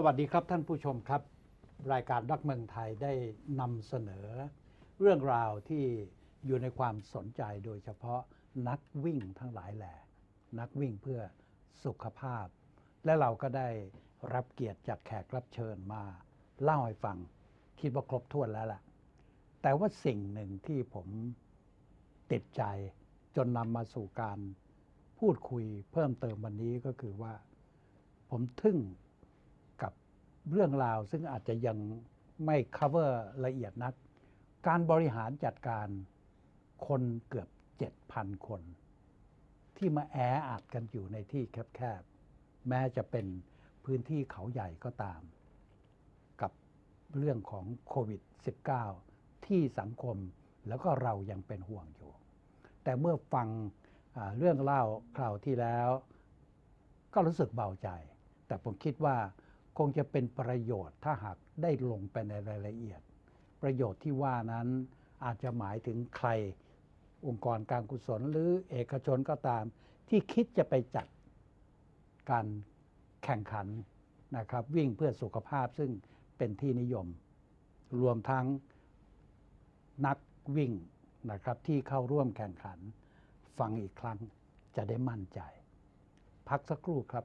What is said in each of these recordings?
สวัสดีครับท่านผู้ชมครับ รายการรักเมืองไทยได้นำเสนอ เรื่องราวที่อยู่ในความสนใจโดยเฉพาะนักวิ่งทั้งหลายแหล่นักวิ่งเพื่อสุขภาพ และเราก็ได้รับเกียรติจากแขกรับเชิญมา เล่าให้ฟัง คิดว่าครบถ้วนแล้วล่ะ แต่ว่าสิ่งหนึ่งที่ผมติดใจจนนำมาสู่การพูดคุยเพิ่มเติมวันนี้ก็คือว่า ผมทึ่ง เรื่องราวซึ่งอาจจะยังไม่ cover ละเอียดนัก การบริหารจัดการคนเกือบ 7,000 คน ที่มาแออัดกันอยู่ในที่แคบๆ แม้จะเป็นพื้นที่เขาใหญ่ก็ตาม กับเรื่องของโควิด -19 ที่สังคมแล้วก็เรายังเป็นห่วงอยู่ แต่เมื่อฟังเรื่องเล่าคราวที่แล้ว ก็รู้สึกเบาใจ แต่ผมคิดว่า คงจะเป็นประโยชน์ถ้าหากได้ลงไปในรายละเอียด ประโยชน์ที่ว่านั้นอาจจะหมายถึงใคร องค์กรการกุศลหรือเอกชนก็ตาม ที่คิดจะไปจัดการแข่งขันนะครับ วิ่งเพื่อสุขภาพซึ่งเป็นที่นิยม รวมทั้งนักวิ่งนะครับที่เข้าร่วมแข่งขัน ฟังอีกครั้งจะได้มั่นใจ พักสักครู่ครับ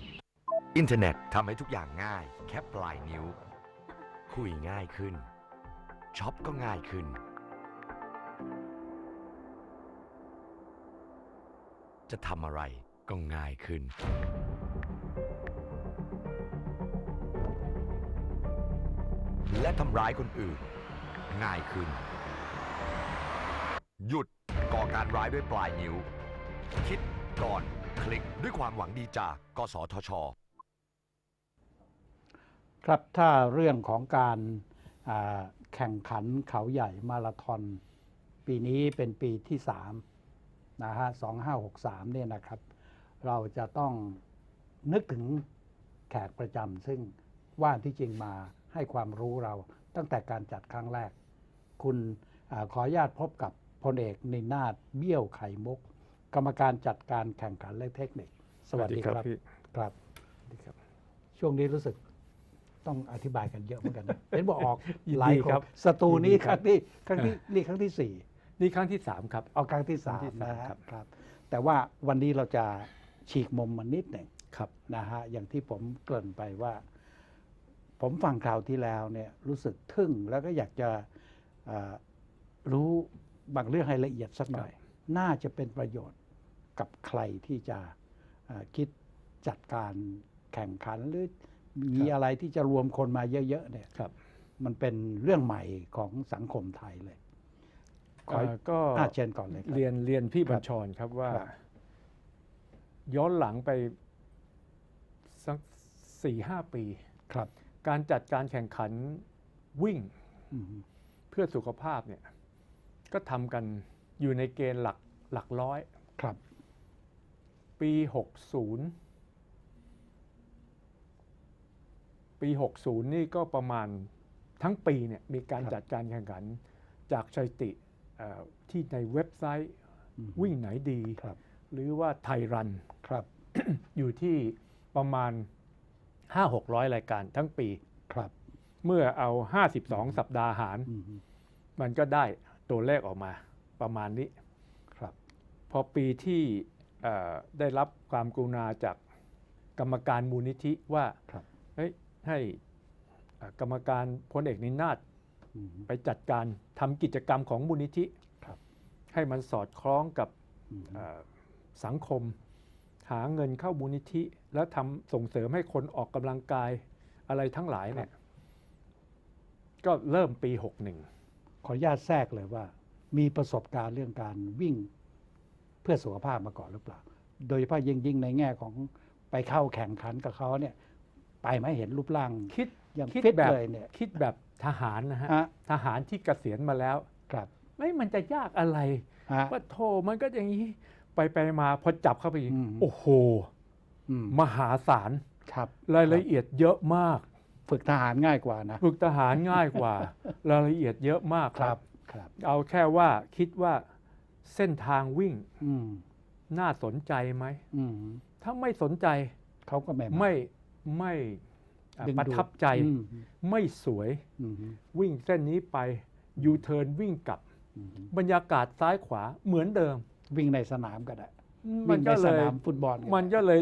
อินเทอร์เน็ตทำให้ทุกอย่างง่าย แค่ปลายนิ้ว คุยง่ายขึ้นช็อปก็ง่ายขึ้น จะทำอะไรก็ง่ายขึ้น และทำร้ายคนอื่น ง่ายขึ้น หยุดก่อการร้ายด้วยปลายนิ้ว คิดก่อนคลิกด้วยความหวังดีจากกสทช ครับถ้าเรื่องของการอ่าแข่งขันเขาใหญ่มาราธอนปีนี้เป็นปีที่3นะฮะ2563เนี่ยนะครับ เราจะต้องนึกถึงแขกประจำซึ่งว่าที่จริงมาให้ความรู้เราตั้งแต่การจัดครั้งแรก คุณอาขออนุญาตพบกับพลเอกนินาถเบี้ยวไข่มุก กรรมการจัดการแข่งขันและเทคนิค สวัสดีครับพี่ครับสวัสดีครับ ช่วงนี้รู้สึก ต้องอธิบายกันเยอะเหมือนกันนะเห็นบอกออกยินดีหลายคครันบสตูนี้ยินดีคครัรั้บงที่ครั้งที่นี่ครั้งที่สี่นี่ครั้งที่สามครับ เอาครั้งที่สามครั้งที่สามนะฮะครับ ครับ แต่ว่าวันนี้เราจะฉีกมุมมันนิดหนึ่ง ครับ นะฮะอย่างที่ผมเกริ่นไปว่า ผมฟังคราวที่แล้วเนี่ยรู้สึกทึ่งแล้วก็อยากจะเอ่อรู้บางเรื่องให้ละเอียดสักหน่อย น่าจะเป็นประโยชน์กับใครที่จะเอ่อคิดจัดการแข่งขันหรือ มีอะไรที่จะรวมคนมาเยอะๆเนี่ยครับ มันเป็นเรื่องใหม่ของสังคมไทยเลยขอเอ่อก็อาเชิญก่อนเลยครับเรียนเรียนพี่ครับบัญชรครับว่าครับย้อนหลังไปสักสี่ห้าปีครับ การจัดการแข่งขันวิ่งอืมเพื่อสุขภาพเนี่ย ก็ทำกันอยู่ในเกณฑ์หลักหลักร้อยครับ ปี60 ปี 60 นี่ก็ประมาณทั้งปีเนี่ยมีการครับจัดการแข่งขันจากสถิติเอ่อที่ในเว็บไซต์อืมวิ่งไหนดีครับหรือว่าไทยรันครับอยู่ที่ประมาณ 5-600 รายการทั้งปีครับ เมื่อเอา 52 สัปดาห์หารอืมมันก็ได้ตัวเลขออกมาประมาณนี้ครับ พอปีที่เอ่อได้รับความกรุณาจากกรรมการมูลนิธิว่าครับเฮ้ย ให้เอ่อกรรมการพลเอกนินาศอืมไปจัดการทำกิจกรรมของมูลนิธิครับให้มันสอดคล้องกับอืมเอ่อสังคม หาเงินเข้ามูลนิธิ แล้วทำส่งเสริมให้คนออกกำลังกายอะไรทั้งหลายเนี่ยก็เริ่มปี 61 ขออนุญาตแทรกเลยว่า มีประสบการณ์เรื่องการวิ่งเพื่อสุขภาพมาก่อนหรือเปล่า โดยเฉพาะยิ่งยิ่งในแง่ของไปเข้าแข่งขันกับเขาเนี่ย ไปไหมเห็นรูปร่างคิดยังคิดฟิตแบบเลยเนี่ย คิดแบบทหารนะฮะฮะ ทหารที่เกษียณมาแล้ว ครับไม่มันจะยากอะไรฮะ ว่าโทมันก็อย่างนี้ไปไปมาพอจับเข้าไปอีกอืม โอ้โห อืมมหาศาลครับรายละเอียดเยอะมากฝึกทหารง่ายกว่านะ ฝึกทหารง่ายกว่า รายละเอียดเยอะมากคครัรับบครับ เอาแค่ว่าคิดว่าเส้นทางวิ่งอืมน่าสนใจไหม อืมถ้าไม่สนใจเขาก็ไม่าไม่ ไม่อะดึงประดูดทับใจอืมไม่สวยอืมวิ่งเส้นนี้ไปยูเทิร์นวิ่งกลับอืมบรรยากาศซ้ายขวาเหมือนเดิม วิ่งในสนามก็ได้มัวิ่นงในก็สเลยนามฟุตบอลมันก็เลย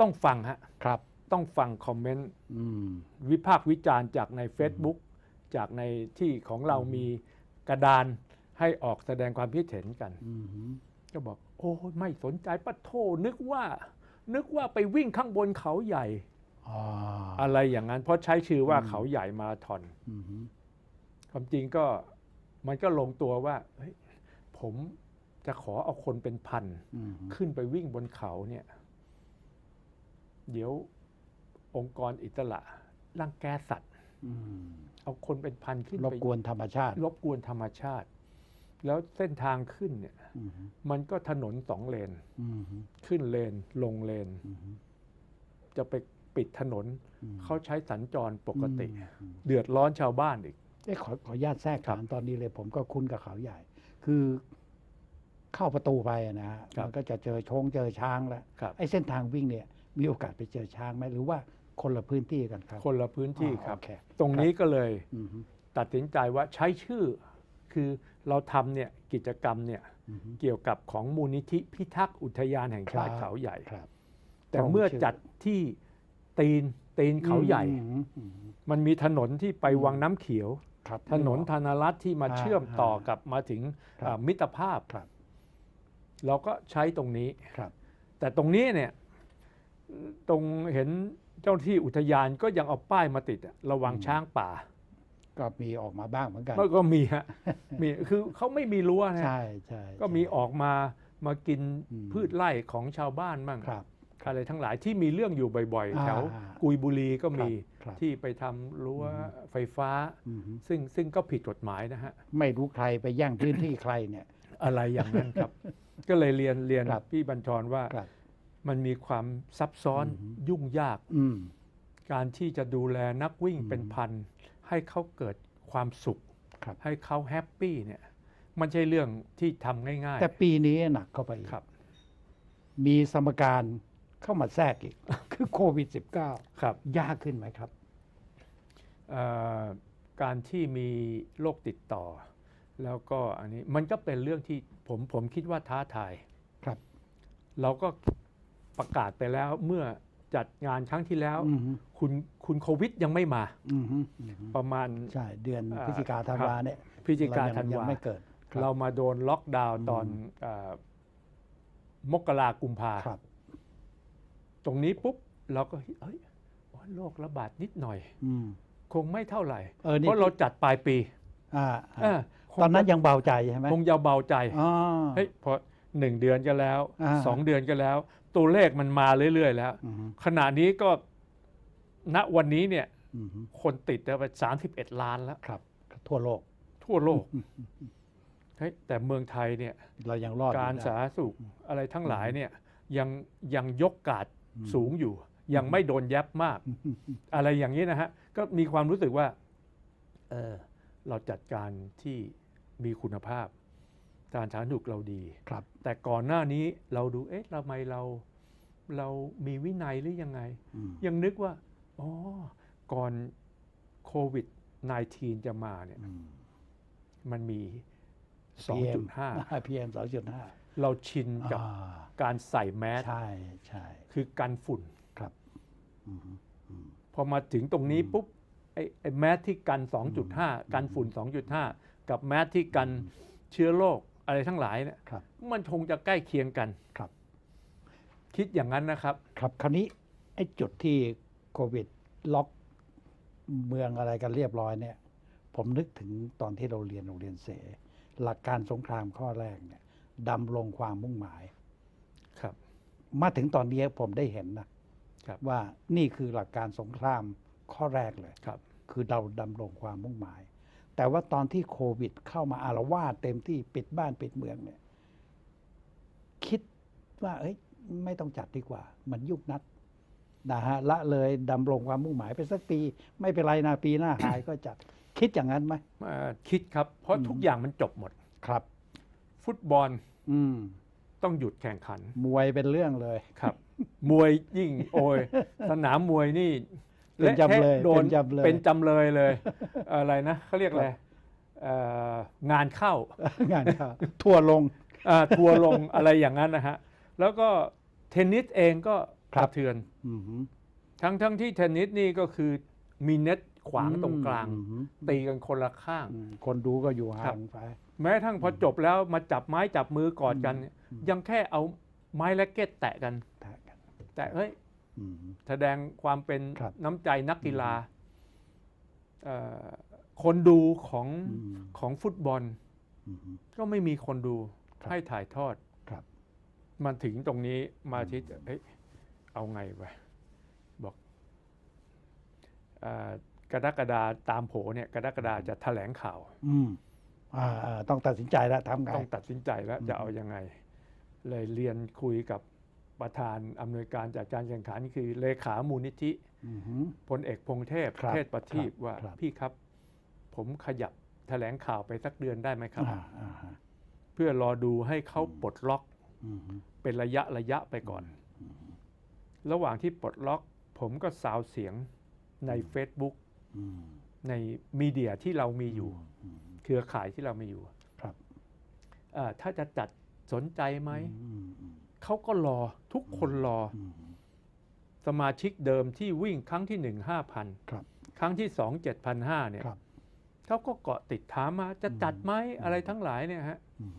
ต้องฟังฮะครับ ต้องฟังคอมเมนต์อืมวิพากษ์วิจารณ์จากใน Facebook จากในที่ของเรามีกระดานให้ออกแสดงความคิดเห็นกันอืมก็บอก โอ้ยไม่สนใจปะโทนึกว่า นึกว่าไปวิ่งข้างบนเขาใหญ่ อ๋ออะไรอย่างนั้น เพราะใช้ชื่อว่าอืมเขาใหญ่มาราธอนอืมความจริงก็มันก็ลงตัวว่าเฮ้ยผมจะขอเอาคนเป็นพันอืมขึ้นไปวิ่งบนเขาเนี่ย เดี๋ยวองค์กรอิสระรังแกสัตว์อืมเอาคนเป็นพันขึ้นรบไปกวนธรรมชาติ รบกวนธรรมชาติ แล้วเส้นทางขึ้นเนี่ยอืมมันก็ถนนสองเลนอืมขึ้นเลนลงเลนอืมจะไป ปิดถนนอืมเขาใช้สัญจรปกติอืมเดือดร้อนชาวบ้านอีก เอ้ขอขออนุญาตแทรกครับถามตอนนี้เลย ผมก็คุ้นกับเขาใหญ่ คือเข้าประตูไปอะนะฮะครับ มันก็จะเจอชงเจอช้างแล้วครับไอ้เส้นทางวิ่งเนี่ย มีโอกาสไปเจอช้างไหมหรือว่าคนละพื้นที่กันครับคนละพื้นที่อ๋อครับ โอเคตรงนี้ก็เลยอืมตัดสินใจว่าใช้ชื่อ คือเราทำเนี่ยกิจกรรมเนี่ยอืมเกี่ยวกับของมูลนิธิพิทักษ์อุทยานแห่งชาติครับ เขาใหญ่ ครับ แต่ตรงเมื่อชื่อจัดที่ ตีนตีนเขาใหญ่อืมอืมมันมีถนนที่ไปอืมวังน้ำเขียวครับถนนธนรัฐที่มาอ่าเชื่อมต่ออ่ากับมาถึงครับอ่ามิตรภาพครับเราก็ใช้ตรงนี้ครับแต่ตรงนี้เนี่ยตรงเห็นเจ้าหน้าที่อุทยานก็ยังเอาป้ายมาติดอะระวังอืมช้างป่า ก็มีออกมาบ้างเหมือนกันมันก็มีฮะมีคือเขาไม่มีรั้วนะใช่ใช่ก็มีใช่ออกมามากินอืมพืชไร่ของชาวบ้านบ้างครับ อะไรทั้งหลายที่มีเรื่องอยู่บ่อยๆอ่าแถวอ่ากุยบุรีก็มีครับที่ไปทำรั้วอืมไฟฟ้าอืมซึ่งซึ่งก็ผิดกฎหมายนะฮะ ไม่รู้ใครไปแย่งพื้นที่ใครเนี่ย อะไรอย่างนั้นครับ ก็เลยเรียนเรียนครับพี่บัญชรว่าครับมันมีความซับซ้อนอืมยุ่งยากอืมการที่จะดูแลนักวิ่งอืมเป็นพัน ให้เขาเกิดความสุขครับให้เขาแฮปปี้เนี่ย มันใช่เรื่องที่ทำง่ายแต่ปีนี้หนักเข้าไปอีกๆครับ มีสมการ เข้ามาแทรกอีก คือโควิด -19 ครับ ยากขึ้นไหมครับเอ่อการที่มีโรคติดต่อ แล้วก็อันนี้มันก็เป็นเรื่องที่ผมผมคิดว่าท้าทายครับ เราก็ประกาศไปแล้วเมื่อจัดงานครั้งที่แล้วอืมฮึคุณคุณโควิดยังไม่มาอืมฮึอืมฮึประมาณใช่เดือนอ่าพฤศจิกาธันวาเนี่ยพฤศจิกาเรยังธันยังวาไม่เกิดคบเรามาโดนล็อกดาวน์อืมตอนเออมกรากุมภาครับ ตรงนี้ปุ๊บเราก็เฮ้ยโอ้ยโรคระบาดนิดหน่อยอืมคงไม่เท่าไหร่เออนี่เพราะเราจัดปลายปีอ่าเออคงตอนนั้นยังเบาใจใช่ไหมคงจะเบาใจอ๋อเฮ้ยพอหนึ่งเดือนก็แล้วอ่าสองเดือนก็แล้ว ตัวเลขมันมาเรื่อย ๆ แล้วอืมฮึขณะนี้ก็ณวันนี้เนี่ยอืมฮึคนติดไปสามสิบเอ็ดล้านแล้วครับ ทั่วโลก ทั่วโลกเฮ้ยแต่เมืองไทยเนี่ย เรายังรอดอยู่การได้สาธารณสุขอะไรทั้งหลายเนี่ยยังยังยกกาดอืม สูงอยู่ ยังไม่โดนยับมากอืมฮึอะไรอย่างนี้นะฮะ ก็มีความรู้สึกว่าเออเราจัดการที่มีคุณภาพ การสาธารณสุขเราดีครับ แต่ก่อนหน้านี้เราดูเอ๊ะทำไมเราเรามีวินัยหรือยังไงอืมยังนึกว่าอ๋อก่อนโควิด -19 จะมาเนี่ยอืมมันมี PM 2.5 PM สองจุดห้า เราชินกับการใส่แมสใช่ใช่คือกันฝุ่น ครับอืมฮึอืม พอมาถึงตรงนี้อืมปุ๊บไอ้ไอ้แมสที่กัน 2.5 กันฝุ่น 2.5 กับแมสที่กันเชื้อโรคอะไรทั้งหลายเนี่ยครับ มันคงจะใกล้เคียงกัน ครับ คิดอย่างนั้นนะครับ ครับคราวนี้ไอ้จุดที่โควิดล็อกเมืองอะไรกันเรียบร้อยเนี่ย ผมนึกถึงตอนที่เราเรียนโรงเรียนเส หลักการสงครามข้อแรกเนี่ย ดำรงความมุ่งหมายครับ มาถึงตอนนี้ผมได้เห็นนะครับว่านี่คือหลักการสงครามข้อแรกเลยครับ คือเราดำรงความมุ่งหมาย แต่ว่าตอนที่โควิดเข้ามาอารวาสเต็มที่ปิดบ้านปิดเมืองเนี่ย คิดว่าเอ้ยไม่ต้องจัดดีกว่า มันยุคนัดนะฮะละเลยดำรงความมุ่งหมายไปสักปี ไม่เป็นไรนะปีหน้าหายก็จัด คิดอย่างนั้นไหมเอ่อคิดครับ เพราะอืมทุกอย่างมันจบหมดครับ ฟุตบอลอืมต้องหยุดแข่งขันมวยเป็นเรื่องเลยครับ มวยยิ่งโอยสนามมวยนี่เป็นจำเลยะทะโดเป็นนจำเลยเป็นจำเลยเลย อะไรนะเขาเรียกอะไรเอ่องานเข้างานเข้าทัวร์ลงอ่าทัวร์ลงอะไรอย่างนั้นนะฮะแล้วก็เทนนิสเองก็ครักบระเทือนอือหือทั้งทั้งที่เทนนิสนี่ก็คือมีเน็ตขวางตรงกลางอือหือตีกันคนละข้างอืมคนดูก็อยู่ครัห่าบงไป แม้ทั้งพอจบแล้วมาจับไม้จับมือกอดกันอืมยังแค่เอาไม้และเก็ตแตะกันแท็กกันแต่เฮ้ยอือหือแสดงความเป็นครับ น้ำใจนักกีฬาเอ่อคนดูของอืมของฟุตบอล อือหือก็ไม่มีคนดูครับ ให้ถ่ายทอด ครับ มาถึงตรงนี้มาที่เอ้ยเอาไงไปบอกเอ่อกรกฎาตามโผเนี่ยกรกฎาจะแถลงข่าว อืมอ่าอ่า ต้องตัดสินใจแล้วทำไงต้องตัดสินใจแล้วอืมจะเอายังไง เลยเรียนคุยกับประธานอำนวยการจัดการแข่งขันคือเลขามูลนิธิอือหือพลเอกพงเทพครับเทศประทีปครับว่าครับพี่ครับ ผมขยับแถลงข่าวไปสักเดือนได้ไหมครับอ่าอ่าฮะเพื่อรอดูให้เขาปลดล็อกอือหือเป็นระยะระยะไปก่อน ระหว่างที่ปลดล็อก ผมก็สาวเสียงใน Facebook อืมในมีเดียที่เรามีอยู่อืม เครือข่ายที่เรามีอยู่ครับเออถ้าจะจัดสนใจไหมอืมอืมเขาก็รอทุกคนรออืมสมาชิกเดิมที่วิ่งครั้งที่หนึ่งห้าพันครับครั้งที่สองเจ็ดพันห้าเนี่ยครับเขาก็เกาะติดถามมาจะจัดไหมอืมอะไรทั้งหลายเนี่ยฮะอืม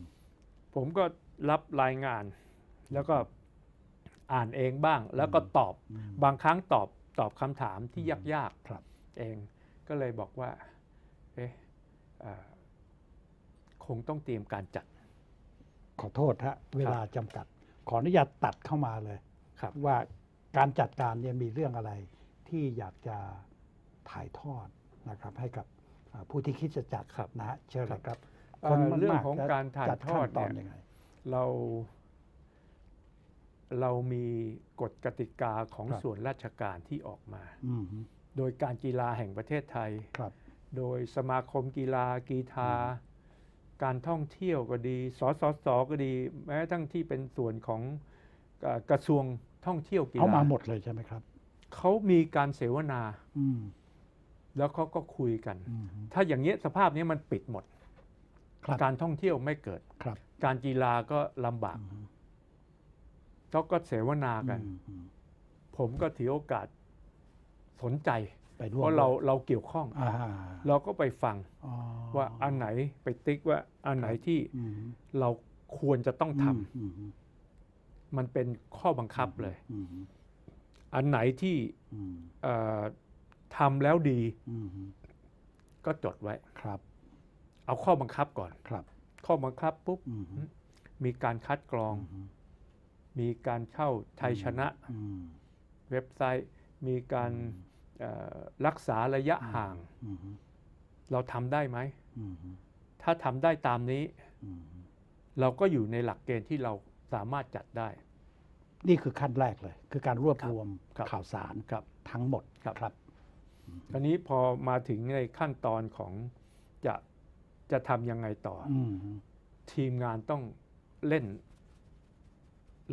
ผมก็รับรายงาน แล้วก็อ่านเองบ้าง แล้วก็ตอบอืมบางครั้งตอบตอบคำถามที่ยากครับๆเองก็เลยบอกว่า เอ๊ะเอ่อ คงต้องเตรียมการจัด ขอโทษฮะเวลาจำกัด ขออนุญาตตัดเข้ามาเลย ครับ ว่าการจัดการเนี่ยมีเรื่องอะไรที่อยากจะถ่ายทอดนะครับ ให้กับอ่าผู้ที่คิดจะจัดครับนะฮะเชิญเลยครับเอ่อคนมากๆเรื่องของจะการถ่ายจัดทอดขั้นตอนเนี่ย ยังไงเรา เรามีกฎกติกาของครับส่วนราชการที่ออกมา อืมโดยการกีฬาแห่งประเทศไทย ครับ โดยสมาคมกีฬากีฬา การท่องเที่ยวก็ดี สสสก็ดี แม้ทั้งที่เป็นส่วนของเอ่อกระทรวงท่องเที่ยวกีฬาเอามาหมดเลยใช่ไหมครับ เขามีการเสวนาอืมแล้วเขาก็คุยกันอืมถ้าอย่างนี้ยสภาพนี้มันปิดหมดครับการท่องเที่ยวไม่เกิดครับการกีฬาก็ลำบากอืมเขาก็เสวนากันอืมอืมผมก็ถือโอกาสสนใจ ไปร่วเพมราะเราด้วยเราเกี่ยวข้องอ่าเราก็ไปฟังอ๋อ ว่าอันไหนไปติ๊กว่าอันไหนที่อืมเราควรจะต้องทำอืมอืมมันเป็นข้อบังคับเลย อืมอันไหนที่อืมเอ่อทำแล้วดีอืมก็จดไว้ ครับเอาข้อบังคับก่อน ครับข้อบังคับปุ๊บอืมมีการคัดกรอง อืมมีการเข้าไทยชนะอืม เว็บไซต์ มีการเอ่อ รักษาระยะห่างอืมเราทำได้ไหมอืมถ้าทำได้ตามนี้อืมเราก็อยู่ในหลักเกณฑ์ที่เราสามารถจัดได้ นี่คือขั้นแรกเลย คือการรวบครับรวมครับข่าวสารครับทั้งหมดครับครับคราวนี้พอมาถึงในขั้นตอนของจะจะทำยังไงต่อออืมทีมงานต้องเล่น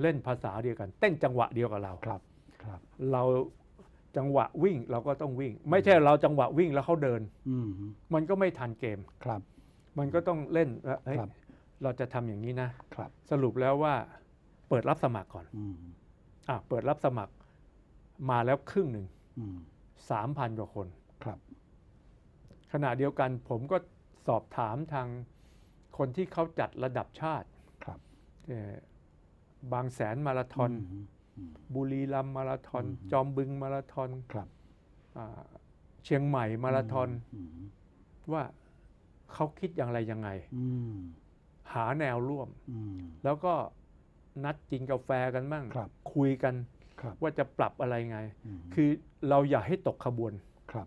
เล่นภาษาเดียวกัน เต้นจังหวะเดียวกับเราครับ ครับ เรา จังหวะวิ่งเราก็ต้องวิ่ง ไม่ใช่เราจังหวะวิ่งแล้วเขาเดิน อืมมันก็ไม่ทันเกม ครับ มันก็ต้องเล่นว่าเฮ้ยครับ เราจะทำอย่างนี้นะ ครับสรุปแล้วว่าเปิดรับสมัครก่อนอืมอะเปิดรับสมัครมาแล้วครึ่งหนึ่งอืมสามพันกว่าคน ครับ ขณะเดียวกันผมก็สอบถามทางคนที่เขาจัดระดับชาติครับ เอ่อบางแสนมาราธอนมอืม บุรีรัมย์มาราธอนอืมจอมบึงมาราธอนครับอาเชียงใหม่มาราธอนอืมว่าเขาคิดอย่างไรยังไงอืมหาแนวร่วมอืมแล้วก็นัดกินกาแฟกันบ้างครับคุยกันครับว่าจะปรับอะไรไงมคือเราอย่าให้ตกขบวนครับ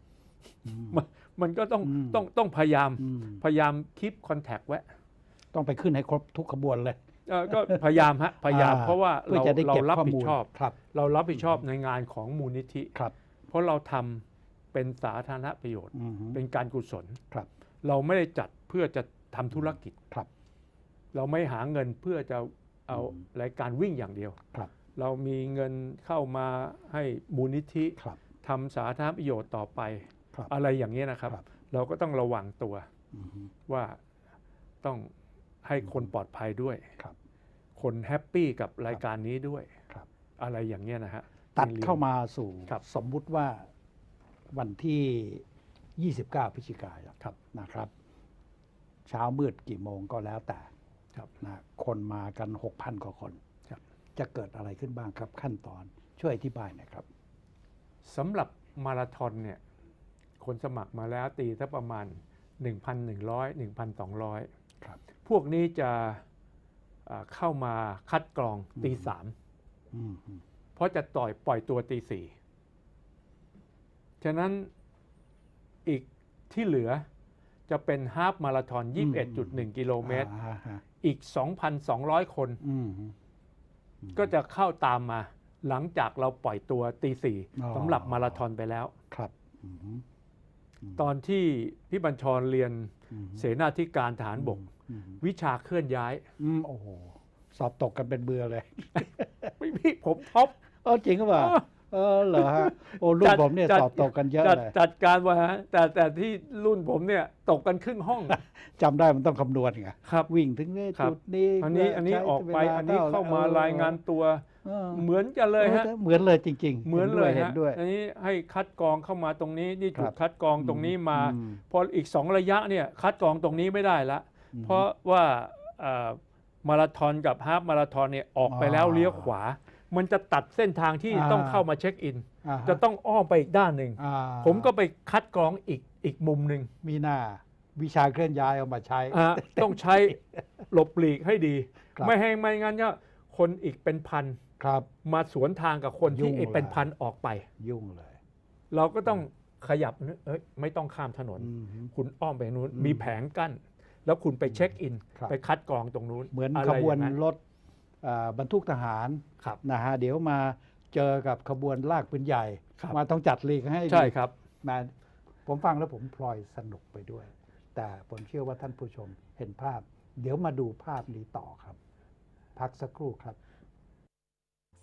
อืมมันมันก็ต้องอืมต้องต้องพยายามอืมพยายามคีปคอนแทคไว้ ต้องไปขึ้นให้ครบทุกขบวนเลย เอ่อก็พยายามฮะพยายามอ่เพราะว่าเพื่อเราจะได้เราเก็บรับข้อผิมูดลชอบ ครับ เรารับผิดชอบในงานของมูลนิธิ ครับเพราะเราทำเป็นสาธารณประโยชน์ อืมเป็นการกุศลครับ เราไม่ได้จัดเพื่อจะทำธุรกิจ ครับ เราไม่หาเงินเพื่อจะเอาอืม รายการวิ่งอย่างเดียว ครับเรามีเงินเข้ามาให้มูลนิธิครับ ทำสาธารณประโยชน์ต่อไป ครับอะไรอย่างนี้ยนะครับ ครับ เราก็ต้องระวังตัวอืมว่าต้อง ให้คนปลอดภัยด้วยครับ คนแฮปปี้กับรายการนี้ด้วยครับ อะไรอย่างเงี้ยนะฮะตัดจึงรียนเข้ามาสู่ครับสมมุติว่าวันที่ 29 พฤศจิกายนครับนะครับ เช้ามืดกี่โมงก็แล้วแต่ครับนะคนมากัน 6,000 กว่าคนครับจะเกิดอะไรขึ้นบ้างครับขั้นตอนช่วยอธิบายหน่อยครับสำหรับมาราธอนเนี่ย คนสมัครมาแล้วตีถ้าประมาณ 1,100 1,200 ครับ พวกนี้จะเอ่อเข้ามาคัดกรองตีอืมสามอืมอืมเพราะจะต่อยปล่อยตัวตีสี่ฉะนั้นอีกที่เหลือจะเป็นฮาฟมาราธอน 21.1 กิโลเมตรอ่าฮะอีก 2,200 คนอืมก็จะเข้าตามมา หลังจากเราปล่อยตัวตีสี่อ๋อสำหรับมาราธอนไปแล้ว ครับอืม ตอนที่พี่บัญชรเรียนอืมเสนาธิการฐานบกอืมวิชาเคลื่อนย้ายอืมโอ้โหสอบตกกันเป็นเบือเลยไม่พี่ผมท็อปเออจริงก็ปล่าเออเออเหรอฮะโอ้รุ่นจัดผมเนี่ยจัดสอบตกกันเยอะจัดเลยจัดการมาฮะแต่แต่ที่รุ่นผมเนี่ยตกกันครึ่งห้องจำได้มันต้องคำนวณไงครับวิ่งถึงนี่ครับจุดนี้อันนี้เพื่อันนี้ใช้ออกไปวลอันนี้เข้ามาออรายงานตัว เออเหมือนกันเลยฮะออเหมือนเลยจริง ๆ เหมือนเลยเห็ฮะนด้วยอันนี้ให้คัดกรองเข้ามาตรงนี้นี่จุครัดบคัดกรองตรงนี้มาอืมพออีกสองระยะเนี่ยคัดกรองตรงนี้ไม่ได้ละอืมเพราะว่าเอ่อมาราธอนกับฮาฟมาราธอนเนี่ยออกไปแล้วอ๋อเลี้ยวขวา มันจะตัดเส้นทางที่อ่าต้องเข้ามาเช็คอินอ่าฮจะต้องอ้อมไปอีกด้านหนึ่งอ่าผมก็ไปคัดกรองอีกอีกมุมหนึ่งมีหน้าวิชาเคลื่อนย้ายเอามาใช้อะต้องใช้หลบหลีกให้ดีครับไม่ให้ไม่งั้นก็คนอีกเป็นพัน ครับ มาสวนทางกับคนยุ่ที่งอีกเป็นเลยพันออกไป ยุ่งเลยเราก็ต้องขยับเอ้ยไม่ต้องข้ามถนน อืม คุณอ้อมไปนู้นอืมมีแผงกั้น แล้วคุณไปเช็คอิน ครับ ไปคัดกรองตรงนู้นเหมือนะขไรบวนอย่างรถอ่าบรรทุกทหารครับ นะฮะเดี๋ยวมาเจอกับขบวนลากปืนใหญ่ ครับ มาต้องจัดลีกให้ใช่ดีครับมาผมฟังแล้วผมพลอยสนุกไปด้วย แต่ผมเชื่อว่าท่านผู้ชมเห็นภาพ เดี๋ยวมาดูภาพนี้ต่อครับ พักสักครู่ครับ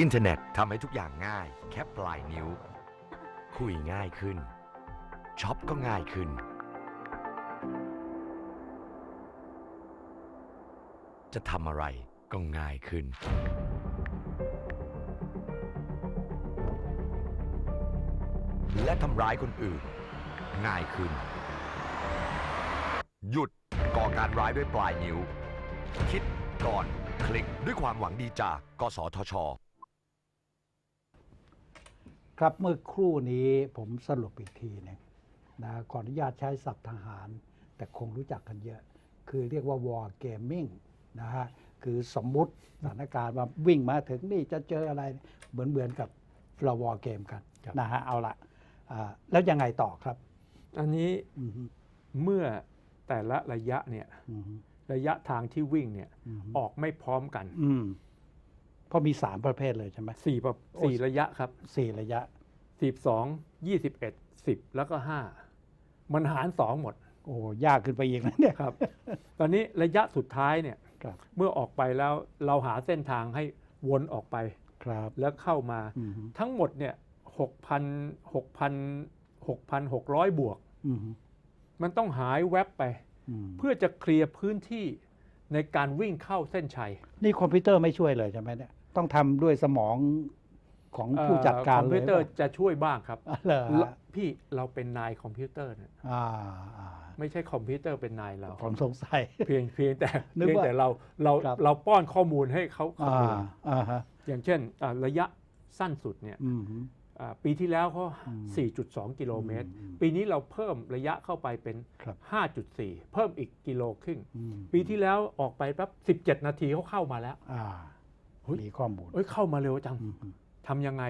อินเทอร์เน็ตทำให้ทุกอย่างง่าย แค่ปลายนิ้ว คุยง่ายขึ้นช็อปก็ง่ายขึ้น จะทำอะไรก็ง่ายขึ้น และทำร้ายคนอื่น ง่ายขึ้น หยุดก่อการร้ายด้วยปลายนิ้ว คิดก่อนคลิกด้วยความหวังดีจากกสทช ครับเมื่อครู่นี้ผมสรุปอีกทีหนึงนะขออนุญาตใช้ศัพท์ทหาร แต่คงรู้จักกันเยอะ คือเรียกว่า war gaming นะฮะคือสมมุติสถานการณ์ว่าวิ่งมาถึงนี่จะเจออะไรเหมือนเหมือนกับเรา war game กันครับนะฮะเอาละอ่าแล้วยังไงต่อครับ อันนี้อืมฮึเมื่อแต่ละระยะเนี่ยอืมฮึระยะทางที่วิ่งเนี่ยอืมฮึออกไม่พร้อมกันอืมเพ ราะมีสามประเภทเลยใช่ไหมสี่ประโอ้สี่ระยะครับสี่ระยะ สิบสองยี่สิบเอ็ดสิบแล้วก็ห้ามันหารสองหมดโอ้ยากขึ้นไปอีกนะเนี่ยครับ ตอนนี้ระยะสุดท้ายเนี่ยครับเมื่อออกไปแล้วเราหาเส้นทางให้วนออกไป ครับ แล้วเข้ามาอืมฮึ ทั้งหมดเนี่ยหกพันหกพันหกพันหกร้อยบวก อืมฮึมันต้องหายแวบไป อืมเพื่อจะเคลียร์พื้นที่ในการวิ่งเข้าเส้นชัย นี่คอมพิวเตอร์ไม่ช่วยเลยใช่ไหมเนี่ย ต้องทำด้วยสมองของผู้จัดการคอมเลพิยวเตอร์ป่ะจะช่วยบ้างครับ อ๋อเหรอเราฮะพี่เราเป็นนายคอมพิวเตอร์นะอ่าอ่าไม่ใช่คอมพิวเตอร์เป็นนายเรา ผมสงสัย เพียงเพียงแต่นึกเพียงว่าแต่เราเราครับ เราป้อนข้อมูลให้เขาคำอ่านวณอ่าฮะอย่างเช่นอ่าระยะสั้นสุดเนี่ยอืมฮึอ่าปีที่แล้วเขาอืม4.2 กิโลเมตร อืมปีนี้เราเพิ่มระยะเข้าไปเป็น ครับ 5.4 เพิ่มอีกกิโลครึ่ง อืมปีที่แล้วออกไปแป๊บ17 นาทีเขาเข้ามาแล้ว อ่าเฮ้ย มีข้อมูลเอ้ยเข้ามาเร็วจังอืมฮึทำยังไง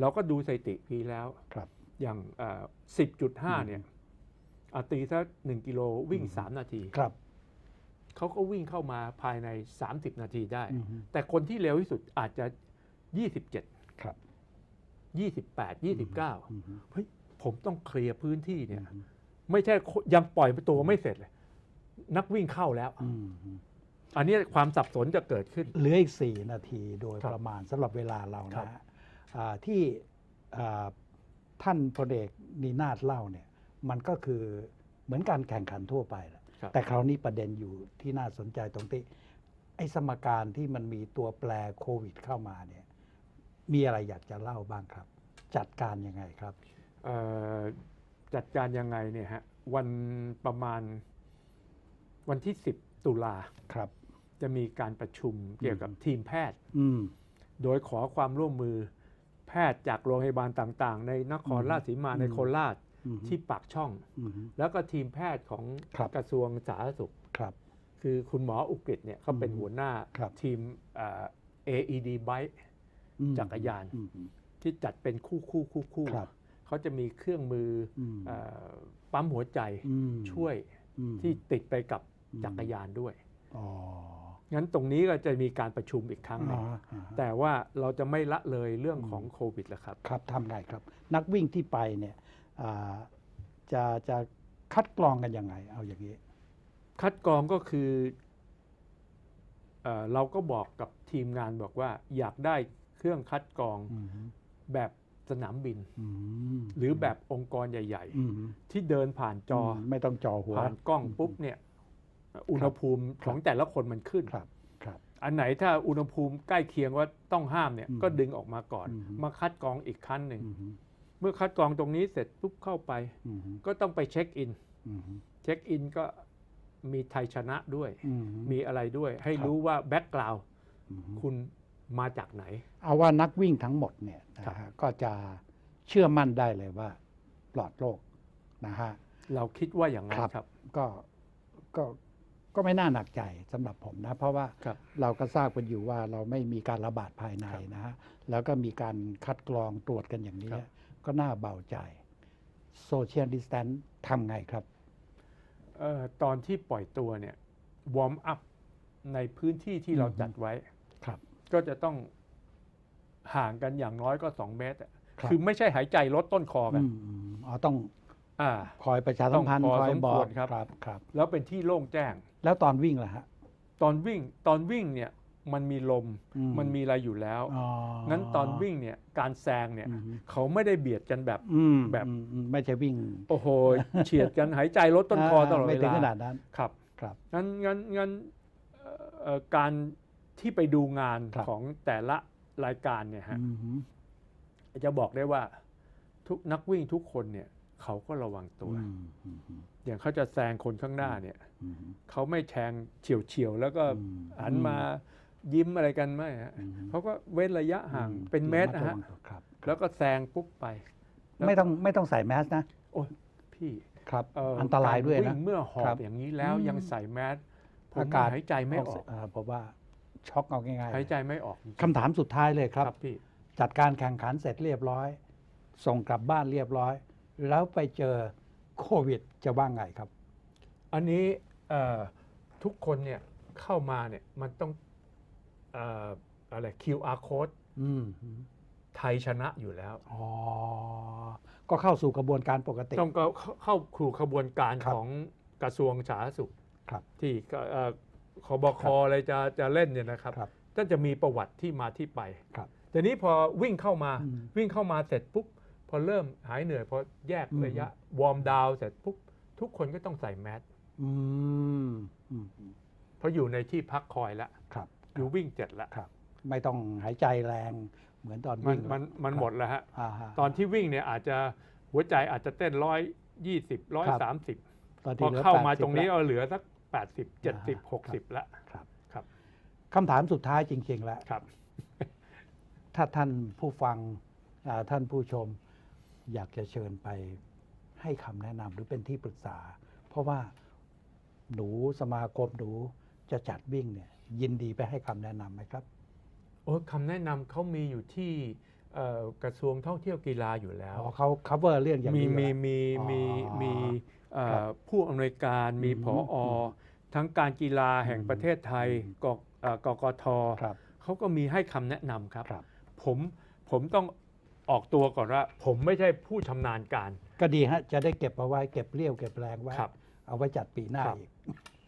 เราก็ดูสถิติปีแล้วครับ อย่างอ่า10.5เนี่ยอ่าตีสัก1กิโลวิ่ง3นาทีครับเขาก็วิ่งเข้ามาภายใน 30 นาทีได้อืมฮึแต่คนที่เร็วที่สุดอาจจะ 27 ครับ 28 29อืมฮึเฮ้ยผมต้องเคลียร์พื้นที่เนี่ยอืมฮึไม่ใช่ยังปล่อยตัวไม่เสร็จเลย นักวิ่งเข้าแล้ว อืมฮึอันนี้ความสับสนจะเกิดขึ้น เหลืออีกสี่นาทีโดยครับประมาณสำหรับเวลาเราครันะบฮะอ่าที่อ่าท่านพลเอกนีนาฏเล่าเนี่ยมันก็คือเหมือนการแข่งขันทั่วไปแหละครับแต่คราวนี้ประเด็นอยู่ที่น่าสนใจตรงที่ไอ้สมการที่มันมีตัวแปรโควิดเข้ามาเนี่ยมีอะไรอยากจะเล่าบ้างครับ จัดการยังไงครับเอ่อจัดการยังไงเนี่ยฮะวันประมาณวันที่ 10 ตุลาครับ จะมีการประชุมเกี่ยวกับทีมแพทย์ อืม โดยขอความร่วมมือแพทย์จากโรงพยาบาลต่างๆ ในนครอืมราชสีมาอืมในโคราชอืม ที่ปากช่อง อืม แล้วก็ทีมแพทย์ของครับ กระทรวงสาธารณสุข ครับ คือคุณหมออุกฤษเนี่ยเขาเป็นอืมหัวหน้าครับ ทีมเอ่อ AED Bike อืมจักรยาน อืม ที่จัดเป็นคู่คู่คู่คู่ครับ เขาจะมีเครื่องมือออืมเอ่อปั๊มหัวใจอืมช่วยอืมที่ติดไปกับอืมจักรยานด้วย อ๋อ งั้นตรงนี้ก็จะมีการประชุมอีกครั้งหนึ่งอ่าอ่าแต่ว่าเราจะไม่ละเลยเรื่องของโควิดแล้วครับ ครับทำไงครับ นักวิ่งที่ไปเนี่ยอ่าจะจะคัดกรองกันยังไง เอาอย่างนี้ คัดกรองก็คือเออเราก็บอกกับทีมงานบอกว่า อยากได้เครื่องคัดกรองอืมแบบสนามบิน อืมหรือแบบองค์กรใหญ่ อืมๆ ที่เดินผ่านจอมไม่ต้องจอหัว ผ่านกล้องปุ๊บเนี่ย อุณหภูมิของแต่ละคนมันขึ้นครับครับ อันไหนถ้าอุณหภูมิใกล้เคียงว่าต้องห้ามเนี่ยอืมก็ดึงออกมาก่อนอืมมาคัดกรองอีกขั้นหนึ่งอืมเมื่อคัดกรองตรงนี้เสร็จปุ๊บเข้าไปอืมก็ต้องไปเช็คอินอืมเช็คอินก็มีไทยชนะด้วยอืมมีอะไรด้วย ให้ครับรู้ว่าแบ็กกราวอืมคุณมาจากไหน เอาว่านักวิ่งทั้งหมดเนี่ยนะครัฮะบก็จะเชื่อมั่นได้เลยว่า ปลอดโรคนะฮะเราคิดว่าอย่างนั้นครับครับก็ก็ ก็ไม่น่าหนักใจสำหรับผมนะ เพราะว่าครับเราก็ทราบกันอยู่ว่าเราไม่มีการระบาดภายในครับนะฮะแล้วก็มีการคัดกรองตรวจกันอย่างนี้ครับก็น่าเบาใจโซเชียลดิสแตนทำไงครับเออตอนที่ปล่อยตัวเนี่ยวอร์มอัพในพื้นที่ที่เราอืมจัดไว้ครับ ก็จะต้องห่างกันอย่างน้อยก็2เมตรอะครับคือไม่ใช่หายใจลดต้นคอกันอืมอืมอ๋อต้องอ่าคอยประชาสัมพันธ์ต้องพอคอยสมบอควกรครับครับครับ แล้วเป็นที่โล่งแจ้ง แล้วตอนวิ่งล่ะฮะ ตอนวิ่งตอนวิ่งเนี่ยมันมีลมอืมันมีอะไรอยู่แล้ว อ๋องั้นตอนวิ่งเนี่ยการแซงเนี่ยอืมเขาไม่ได้เบียดกันแบบ อืมแบบ อืมอืมไม่ใช่วิ่งโอ้โห เฉียดกันหายใจลดต้นคอตลอดไม่เวถึงลาขนาดนั้น ครับครับ งั้นงั้นงั้นเอ่อเอ่อการที่ไปดูงานครับ ของแต่ละรายการเนี่ยฮะอืมจะบอกได้ว่าทุกนักวิ่งทุกคนเนี่ยเขาก็ระวังตัว อืมอืมอืม อย่างเขาจะแซงคนข้างหน้าเนี่ยอืม เขาไม่แทงเฉียวเฉียวๆแล้วก็อืมหันมายิ้มอะไรกันไม่ฮะอืมเขาก็เว้นระยะห่างอืเป็นเมตรนะฮะระวังตัวครับแล้วก็แซงปุ๊บไปแล้วไม่ต้องไม่ต้องใส่แมสนะโอ้ยพี่ครับเอันตรายด้วยกนะงเมื่อหอครับบอย่างนี้แล้วอืมยังใส่แมสผมอากาศหายใจไม่ออกาผมว่าช็อกเอาง่ายๆหายใจไม่ออกจริงๆคำถามสุดท้ายเลยครับครับพี่จัดการแข่งขันเสร็จเรียบร้อย ส่งกลับบ้านเรียบร้อย แล้วไปเจอโควิดจะว่าไงครับ อันนี้เอ่อ ทุกคนเนี่ยเข้ามาเนี่ยมันต้องเอ่ออะไร QR code อืมไทยชนะอยู่แล้ว อ๋อ ก็เข้าสู่กระบวนการปกติ ต้องก็เข้าเข้าสู่ขบวนการครับของกระทรวงสาธารณสุขครับ ที่ก็เอ่อคบคครับอะไรจะจะเล่นเนี่ยนะครับครับก็จะมีประวัติที่มาที่ไปครับ แต่นี้พอวิ่งเข้ามาอืม วิ่งเข้ามาเสร็จปุ๊บพอเริ่มหายเหนื่อยพอแยกอืมระยะวอร์มดาวน์เสร็จปุ๊บทุกคนก็ต้องใส่แมส อืมอืมเพราะอยู่ในที่พักคอยแล้วครับ อยู่วิ่งเสร็จแล้วครับ ไม่ต้องหายใจแรงเหมือนตอนมันวิ่งมันมันหมดแล้วฮะอ่าฮะ ตอนที่วิ่งเนี่ยอาจจะหัวใจอาจจะเต้นร้อยยี่สิบร้อยสามสิบตอนพที่อหลืเข้ามา80ตรงนี้แล้วเอาเหลือสักแปดสิบเจ็ดสิบหกครัสิบบละ ครับครับ คำถามสุดท้ายจริง ๆ แล้ว ครับ ถ้าท่านผู้ฟังอ่าท่านผู้ชมอยากจะเชิญไปให้คำแนะนำหรือเป็นที่ปรึกษา เพราะว่า หนูสมาคมหนูจะจัดวิ่งเนี่ยยินดีไปให้คำแนะนำไหมครับ โอ้ยคำแนะนำเขามีอยู่ที่เอ่อกระทรวงท่องเที่ยวกีฬาอยู่แล้วอ๋อเขา cover เรื่องอย่างมีนี้อยู่มีแล้วมีมีอ๋อมีเอ่อครับผู้อำนวยการมีอืมผออมทั้งการกีฬาแห่งอืมประเทศไทยอืมกเอ่อกกทครับเขาก็มีให้คำแนะนำครับครับ ผมผมต้องออกตัวก่อนว่า ผมไม่ใช่ผู้ชำนาญการ ก็ดีฮะ จะได้เก็บเอาไว้เก็บเรี่ยวเก็บแรงไว้ครับ เอาไว้จัดปีหน้าครับอีก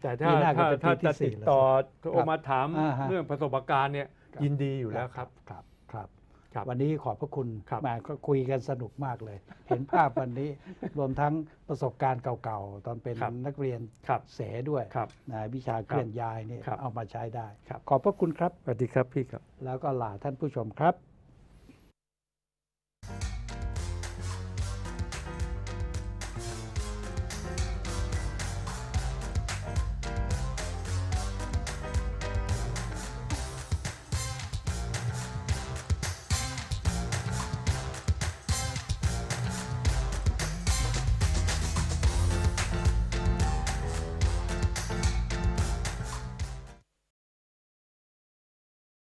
แต่ถ้าปีหน้าก็ถ้าเป็นปีถ้าที่จะสี่ติดแล้วต่อคโทรรับมาถามอ่าฮะ เรื่องประสบการณ์เนี่ยครับยินดีอยู่แล้วครับ ครับครับ ครับวันนี้ขอบพระคุณครับ มาก็คุยกันสนุกมากเลย เห็นภาพวันนี้ รวมทั้งประสบการณ์เก่าๆ ตอนเป็นครับนักเรียนครับเสด้วยครับ นะวิชาเคลื่อนย้ายนี่ครับเอามาใช้ได้ ครับ ขอบพระคุณครับ สวัสดีครับพี่ครับ แล้วก็ลาท่านผู้ชมครับ